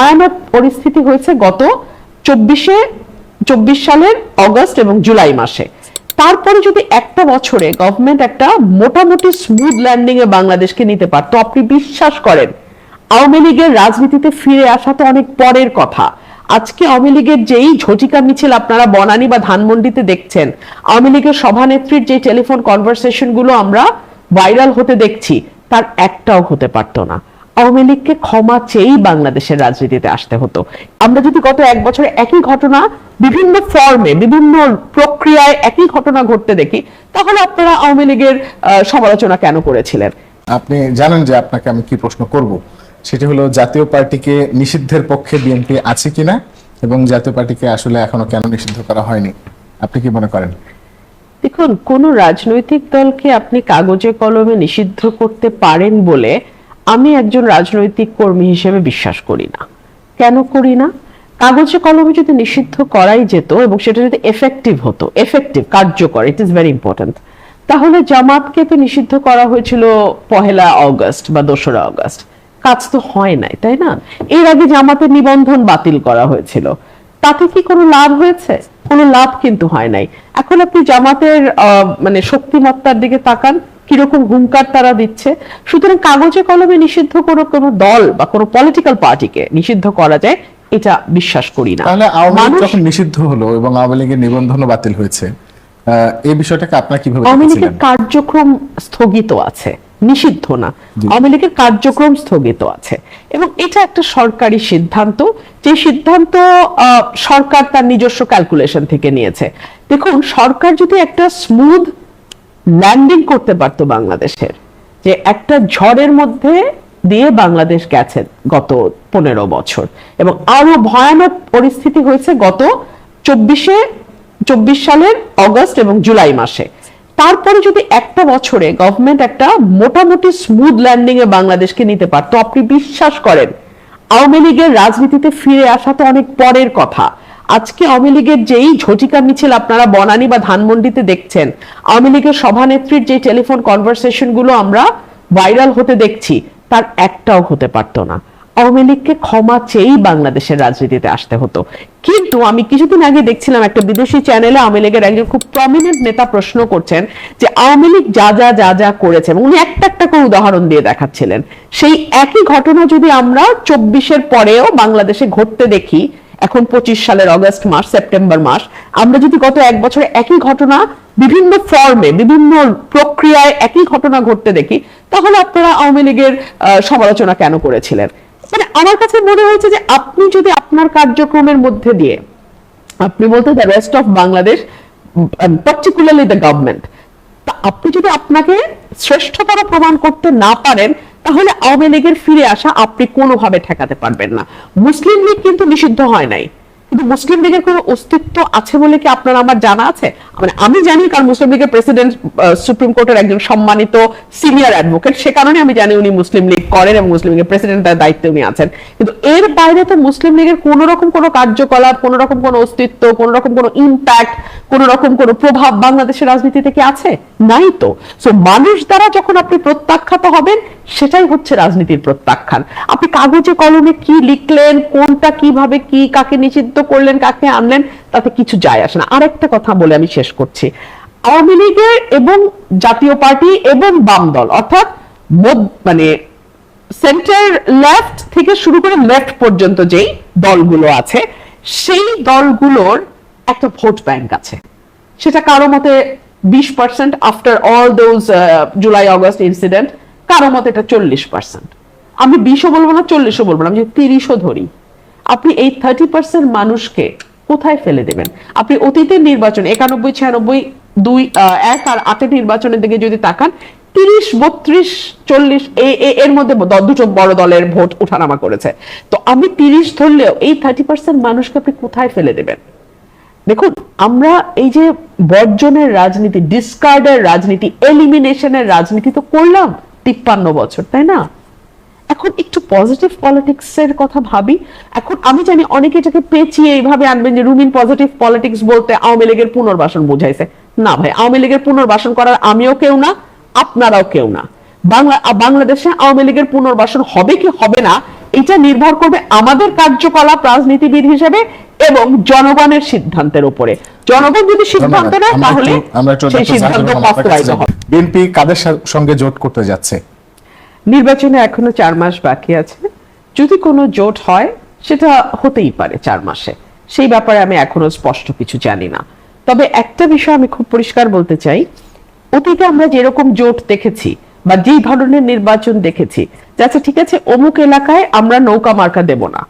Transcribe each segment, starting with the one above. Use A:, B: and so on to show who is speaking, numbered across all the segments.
A: ভয়ানক পরিস্থিতি হয়েছে গত চব্বিশে, চব্বিশ সালের অগস্ট এবং জুলাই মাসে। তারপরে যদি একটা বছরে গভর্নমেন্ট একটা মোটামুটি স্মুথ ল্যান্ডিং এ বাংলাদেশকে নিতে পারতো, আপনি বিশ্বাস করেন, আওয়ামী লীগের রাজনীতিতে ফিরে আসা তো অনেক পরের কথা। আজকে আওয়ামী লীগের যেই ঝটিকা মিছিল আপনারা বনানী বা ধানমন্ডিতে দেখছেন, আওয়ামী লীগের সভানেত্রীর যে টেলিফোন কনভারসেশনগুলো আমরা ভাইরাল হতে দেখছি, তার একটাও হতে পারতো না। আওয়ামী লীগকে ক্ষমা চেয়েই বাংলাদেশের রাজনীতিতে আসতে হতো। আমরা যদি গত এক বছরে একই ঘটনা বিভিন্ন ফর্মে বিভিন্ন প্রক্রিয়ায় একই ঘটনা ঘটতে দেখি তাহলে আপনারা আওয়ামী লীগের সমালোচনা কেন করেছিলেন?
B: আপনি জানেন যে আপনাকে আমি কি প্রশ্ন করব? সেটি হলো জাতীয় পার্টিকে নিষিদ্ধের পক্ষে বিএনপি আছে কিনা এবং জাতীয় পার্টিকে আসলে এখনও কেন নিষিদ্ধ করা হয়নি? আপনি কি মনে করেন?
A: দেখুন কোন রাজনৈতিক দলকে আপনি কাগজে কলমে নিষিদ্ধ করতে পারেন বলে আমি একজন রাজনৈতিক কর্মী হিসেবে বিশ্বাস করি না। কেন করি না? কাগজে কলমে যদি নিষিদ্ধ করাই যেত এবং সেটা যদি এফেক্টিভ হতো এফেক্টিভ কার্যকর ইট ইজ ভেরি ইম্পর্টেন্ট তাহলে জামাতকে তো নিষিদ্ধ করা হয়েছিল পহেলা অগস্ট বা দোসরা অগস্ট। কাজ তো হয় নাই, তাই না? এর আগে জামাতের নিবন্ধন বাতিল করা হয়েছিল। তাতে কি কোনো লাভ হয়েছে? কোনো লাভ কিন্তু হয় নাই। এখন আপনি জামাতের মানে শক্তিমত্তার দিকে তাকান। কীরকম হুঙ্কার তারা দিচ্ছে। সুতরাং কাগজে কলমে নিষিদ্ধ কোনো কোনো দল বা কোনো পলিটিক্যাল পার্টিকে নিষিদ্ধ করা যায় এটা বিশ্বাস করি না।
B: তাহলে আওয়ামী লীগ যখন নিষিদ্ধ হলো এবং আওয়ামী লীগের নিবন্ধনও বাতিল হয়েছে এই বিষয়টাকে আপনার কীভাবে
A: আওয়ামী লীগের কার্যক্রম স্থগিত আছে নিষিদ্ধ না। আওয়ামী লীগের কার্যক্রম স্থগিত আছে। এবং এটা একটা সরকারি সিদ্ধান্ত। যে সিদ্ধান্ত সরকার তার নিজস্ব ক্যালকুলেশন থেকে নিয়েছে। দেখুন সরকার যদি একটা স্মুথ ল্যান্ডিং করতে পারতো বাংলাদেশের। যে একটা ঝড়ের মধ্যে দিয়ে বাংলাদেশ গেছে গত পনেরো বছর। এবং আরও ভয়ানক পরিস্থিতি হয়েছে গত চব্বিশে, চব্বিশ সালের অগস্ট এবং জুলাই মাসে। তারপরে যদি একটা বছরে গভর্নমেন্ট একটা মোটামুটি স্মুথ ল্যান্ডিং এ বাংলাদেশকে নিতে পারতো, আপনি বিশ্বাস করেন, আওয়ামী লীগের রাজনীতিতে ফিরে আসা তো অনেক পরের কথা। আজকে আওয়ামী লীগের যেই ঝটিকা মিছিল আপনারা বনানী বা ধানমন্ডিতে দেখছেন, আওয়ামী লীগের সভানেত্রীর যে টেলিফোন কনভারসেশনগুলো আমরা ভাইরাল হতে দেখছি, তার একটাও হতে পারতো না। আওয়ামী লীগকে ক্ষমা চেয়েই বাংলাদেশের রাজনীতিতে আসতে হতো। কিন্তু আমি কিছুদিন আগে দেখছিলাম একটা বিদেশি চ্যানেলে আওয়ামী লীগের একজন খুব প্রমিনেন্ট নেতা প্রশ্ন করছেন যে আওয়ামী লীগ যা যা যা যা করেছে, এবং উনি একটা একটা করে উদাহরণ দিয়ে দেখাচ্ছিলেন। সেই একই ঘটনা যদি আমরা চব্বিশের পরেও বাংলাদেশে ঘটতে দেখি এখন পঁচিশ সালের অগস্ট মাস, সেপ্টেম্বর মাস। আমরা যদি গত এক বছরে একই ঘটনা বিভিন্ন ফর্মে বিভিন্ন প্রক্রিয়ায় একই ঘটনা ঘটতে দেখি, তাহলে আপনারা আওয়ামী লীগের সমালোচনা কেন করেছিলেন? মানে আমার কাছে মনে হয়েছে যে আপনি যদি আপনার কার্যক্রমের মধ্যে দিয়ে, আপনি বলতে the rest of Bangladesh particularly the government আপনি যদি আপনাকে শ্রেষ্ঠতর প্রমাণ করতে না পারেন তাহলে আওয়ামী লীগের ফিরে আসা আপনি কোনোভাবে ঠেকাতে পারবেন না। মুসলিম লীগ কিন্তু নিষিদ্ধ হয় নাই। কিন্তু মুসলিম লীগের কোনো অস্তিত্ব আছে বলে কি আপনার আমার জানা আছে? মানে আমি জানি, কারণ মুসলিম লীগের প্রেসিডেন্ট সুপ্রিম কোর্টের একজন সম্মানিত সিনিয়র অ্যাডভোকেট, সে কারণে আমি জানি উনি মুসলিম লীগ করেন এবং মুসলিম লীগের প্রেসিডেন্ট দায়িত্বে উনি আছেন। কিন্তু এর বাইরে তো মুসলিম লীগের কোন রকম কোনো কার্যকলাপ কোন রকম কোনো অস্তিত্ব কোন রকম কোনো ইম্প্যাক্ট কোন রকম কোনো প্রভাব বাংলাদেশের রাজনীতিতে কি আছে? নাই তো। সো মানুষ দ্বারা যখন আপনি প্রত্যাখ্যাত হবেন, সেটাই হচ্ছে রাজনীতির প্রত্যাখ্যান। আপনি কাগজে, কলমে কি লিখলেন, কোনটা কীভাবে কি, কাকে নিষিদ্ধ করলেন, কাকে আনলেন, তাতে কিছু যায় আসে না। আরেকটা কথা বলে আমি শেষ করছি। আওয়ামী লীগের এবং জাতীয় পার্টি এবং বাম দল, অর্থাৎ মানে সেন্টার লেফট থেকে শুরু করে লেফট পর্যন্ত যেই দলগুলো আছে, সেই দলগুলোর একটা ভোট ব্যাংক আছে। সেটা কারও মতে বিশ percent after all those July August incident কারও মতে এটা চল্লিশ পার্সেন্ট আমি বিশও বলব না, চল্লিশও বলব না, আমি যদি তিরিশও ধরি, আপনি এই থার্টি পার্সেন্ট মানুষকে কোথায় ফেলে দেবেন? আপনি অতীতের নির্বাচন একানব্বই, ছিয়ানব্বই, দুই এক আর আটের নির্বাচনের দিকে যদি তাকান, তিরিশ, বত্রিশ, চল্লিশ এর মধ্যে দুটো বড় দলের ভোট উঠানামা করেছে। তো আমি তিরিশ ধরলেও এই থার্টি পার্সেন্ট মানুষকে আপনি কোথায় ফেলে দেবেন? দেখুন, আমরা এই যে বর্জনের রাজনীতি ডিসকার্ডের রাজনীতি এলিমিনেশনের রাজনীতি তো করলাম তিপ্পান্ন বছর, তাই না? এখন একটু পজিটিভ পলিটিক্স এর কথা ভাবি। এখন আমি জানি অনেকে এটাকে পেঁচিয়ে এইভাবে আনবেন যে, রুমিন পজিটিভ পলিটিক্স বলতে আওয়ামী লীগের পুনর্বাসন বুঝাইছে। না ভাই, আওয়ামী লীগের পুনর্বাসন করার আমিও কেউ না, আপনারাও কেউ না। বাংলা বাংলাদেশে আওয়ামী লীগের পুনর্বাসন হবে কি হবে না এটা নির্ভর করবে আমাদের কার্যকলাপ রাজনীতিবিদ হিসেবে এবং জনগণের সিদ্ধান্তের উপরে। জনগণ যদি সিদ্ধান্ত নেয় তাহলে সেই সিদ্ধান্ত বাস্তবায়িত হবে।
B: বিএনপি কাদের সঙ্গে জোট করতে যাচ্ছে?
A: নির্বাচনে এখনও চার মাস বাকি আছে। যদি কোনো জোট হয় সেটা হতেই পারে চার মাসে। সেই ব্যাপারে আমি এখনও স্পষ্ট কিছু জানি না। তবে একটা বিষয় আমি খুব পরিষ্কার বলতে চাই। অতীতে আমরা যেরকম জোট দেখেছি বা যেই ধরনের নির্বাচন দেখেছি। আচ্ছা ঠিক আছে, অমুক এলাকায় আমরা নৌকা মার্কা দেব না।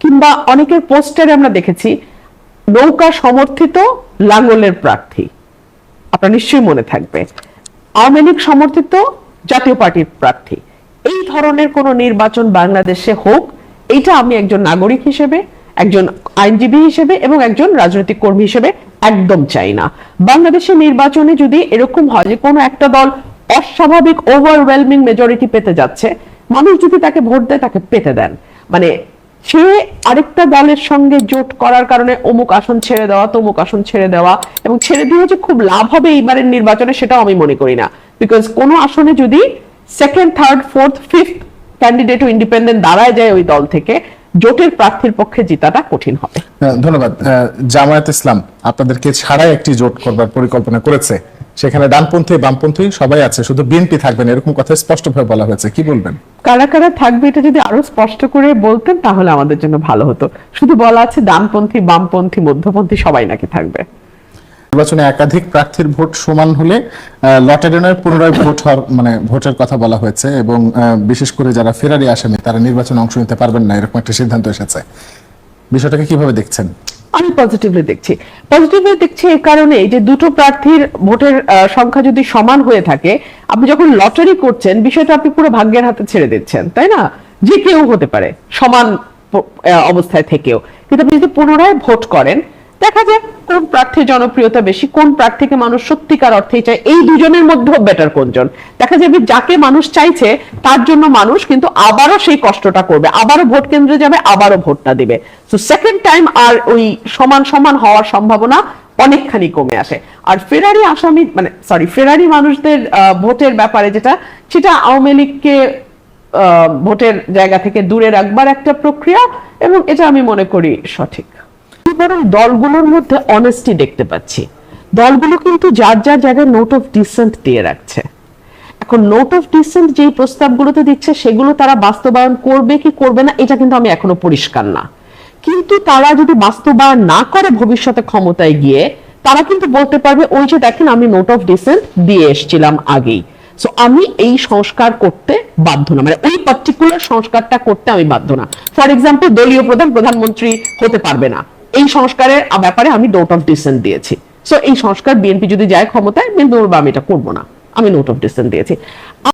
A: কিংবা অনেকের পোস্টারে আমরা দেখেছি, নৌকা সমর্থিত লাঙ্গলের প্রার্থী। আপনার নিশ্চয়ই মনে থাকবে। আওয়ামী লীগ সমর্থিত জাতীয় পার্টির প্রার্থী। এই ধরনের কোন নির্বাচন বাংলাদেশে হোক এটা আমি একজন নাগরিক হিসেবে, একজন আইনজীবী হিসেবে এবং একজন রাজনৈতিক কর্মী হিসেবে একদম চাই না। বাংলাদেশের নির্বাচনে যদি এরকম হয় যে কোনো একটা দল অস্বাভাবিক ওভারওয়েলমিং মেজরিটি পেতে যাচ্ছে। মানুষ যদি তাকে ভোট দেয়, তাকে পেতে দেন। মানে সে আরেকটা দলের সঙ্গে জোট করার কারণে অমুক আসন ছেড়ে দেওয়া, তমুক আসন ছেড়ে দেওয়া এবং ছেড়ে দিয়ে যে খুব লাভ হবে এইবারের নির্বাচনে সেটাও আমি মনে করি না। বিকজ কোন আসনে যদি second third fourth fifth candidate ও ইন্ডিপেন্ডেন্ট দাঁড়ায় যায় ওই দল থেকে জোটের প্রার্থীর পক্ষে জিতাটা কঠিন হবে।
B: ধন্যবাদ। জামায়াত ইসলাম আপনাদেরকে ছাড়াই একটি জোট করবার পরিকল্পনা করেছে। সেখানে ডানপন্থী বামপন্থী সবাই আছে শুধু বিএনপি থাকবেন এরকম কথা স্পষ্ট ভাবে বলা হয়েছে। কি বলবেন?
A: কারা কারা থাকবে এটা যদি আরও স্পষ্ট করে বলতেন তাহলে আমাদের জন্য ভালো হতো। শুধু বলা আছে ডানপন্থী বামপন্থী মধ্যপন্থী সবাই নাকি থাকবে।
B: নির্বাচনে একাধিক প্রার্থীর ভোট সমান হলে লটারিনের পুনরায় ভোট হওয়ার মানে ভোটের কথা বলা হয়েছে এবং বিশেষ করে যারা ফেরারি আসামি তারা নির্বাচনে অংশ নিতে পারবেন না। এরকম একটা সিদ্ধান্ত এসেছে। বিষয়টাকে কীভাবে দেখছেন?
A: আমি পজিটিভলি দেখছি। পজিটিভলি দেখছি এই কারণে যে দুটো প্রার্থীর ভোটের সংখ্যা যদি সমান হয়ে থাকে, আপনি যখন লটারি করছেন, বিষয়টা আপনি পুরো ভাগ্যের হাতে ছেড়ে দিচ্ছেন, তাই না? যে কেউ হতে পারে, সমান অবস্থায় থেকেও। কিন্তু আপনি যদি পুনরায় ভোট করেন দেখা যায় কোন প্রার্থীর জনপ্রিয়তা বেশি, কোন প্রার্থীকে মানুষ সত্যিকার অর্থেই চায়, এই দুজনের মধ্যেও বেটার কোনজন। দেখা যাবে যাকে মানুষ চাইছে, তার জন্য মানুষ কিন্তু আবারও সেই কষ্টটা করবে, আবারও ভোট কেন্দ্রে যাবে, আবারও ভোটটা দিবে। তো সেকেন্ড টাইম আর ওই সমান সমান হওয়ার সম্ভাবনা অনেকখানি কমে আসে। আর ফেরারি আসামি মানে সরি ফেরারি মানুষদের ভোটের ব্যাপারে যেটা, সেটা আওয়ামী লীগকে ভোটের জায়গা থেকে দূরে রাখবার একটা প্রক্রিয়া এবং এটা আমি মনে করি সঠিক। বরং দলগুলোর মধ্যে অনেস্টি দেখতে পাচ্ছি। দলগুলো কিন্তু যার যার জায়গায় নোট অফ ডিসেন্ট দিয়ে রাখছে। এখন নোট অফ ডিসেন্ট যেই প্রস্তাবগুলোতে দিচ্ছে, সেগুলো তারা বাস্তবায়ন করবে কি করবে না, এটা কিন্তু আমি এখনও পরিষ্কার না। কিন্তু তারা যদি বাস্তবায়ন না করে ভবিষ্যতে ক্ষমতায় গিয়ে, তারা কিন্তু বলতে পারবে, ওই যে দেখেন আমি নোট অফ ডিসেন্ট দিয়ে এসেছিলাম আগেই। সো আমি এই সংস্কার করতে বাধ্য না। মানে ওই পার্টিকুলার সংস্কারটা করতে আমি বাধ্য না। ফর এক্সাম্পল দলীয় প্রধান, প্রধানমন্ত্রী হতে পারবে না। এই সংস্কারের ব্যাপারে আমি নোট অফ ডিসেন্ট দিয়েছি। সো এই সংস্কার বিএনপি যদি যায় ক্ষমতায় বিএনপি বলব আমি এটা করব না। আমি নোট অফ ডিসেন্ট দিয়েছি।